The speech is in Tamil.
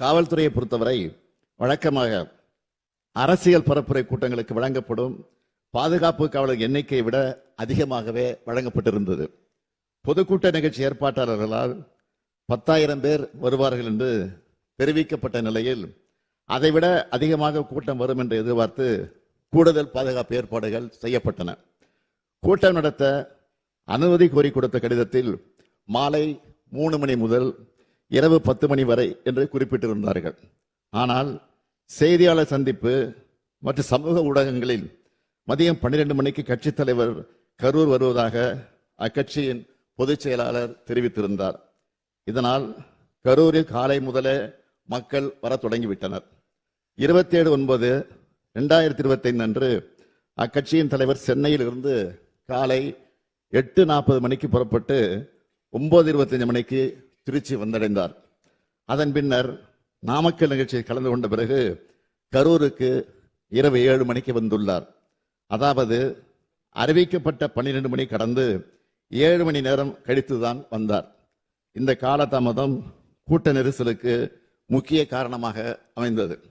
காவல்துறையை பொறுத்தவரை வழக்கமாக அரசியல் பரப்புரை கூட்டங்களுக்கு வழங்கப்படும் பாதுகாப்பு காவலர் எண்ணிக்கையை விட அதிகமாகவே வழங்கப்பட்டிருந்தது. பொதுக்கூட்ட நிகழ்ச்சி ஏற்பாட்டாளர்களால் பத்தாயிரம் பேர் வருவார்கள் என்று தெரிவிக்கப்பட்ட நிலையில் அதைவிட அதிகமாக கூட்டம் வரும் என்று எதிர்பார்த்து கூடுதல் பாதுகாப்பு ஏற்பாடுகள் செய்யப்பட்டன. கூட்டம் நடத்த அனுமதி கோரி கொடுத்த கடிதத்தில் மாலை மூணு மணி முதல் இரவு பத்து மணி வரை என்று குறிப்பிட்டிருந்தார்கள். ஆனால் செய்தியாளர் சந்திப்பு மற்றும் சமூக ஊடகங்களில் மதியம் பன்னிரண்டு மணிக்கு கட்சித் தலைவர் கரூர் வருவதாக அக்கட்சியின் பொதுச் செயலாளர் தெரிவித்திருந்தார். இதனால் கரூரில் காலை முதலே மக்கள் வரத் தொடங்கிவிட்டனர். இருபத்தி ஏழு ஒன்பது ரெண்டாயிரத்தி இருபத்தி ஐந்து அன்று அக்கட்சியின் தலைவர் சென்னையில் இருந்து காலை எட்டு நாற்பது மணிக்கு புறப்பட்டு ஒன்பது இருபத்தஞ்சு மணிக்கு திருச்சி வந்தடைந்தார். அதன் பின்னர் நாமக்கல் நிகழ்ச்சியில் கலந்து கொண்ட பிறகு கரூருக்கு இரவு ஏழு மணிக்கு வந்துள்ளார். அதாவது அறிவிக்கப்பட்ட பன்னிரண்டு மணி கடந்து ஏழு மணி நேரம் கழித்துதான் வந்தார். இந்த காலதாமதம் கூட்ட நெரிசலுக்கு முக்கிய காரணமாக அமைந்தது.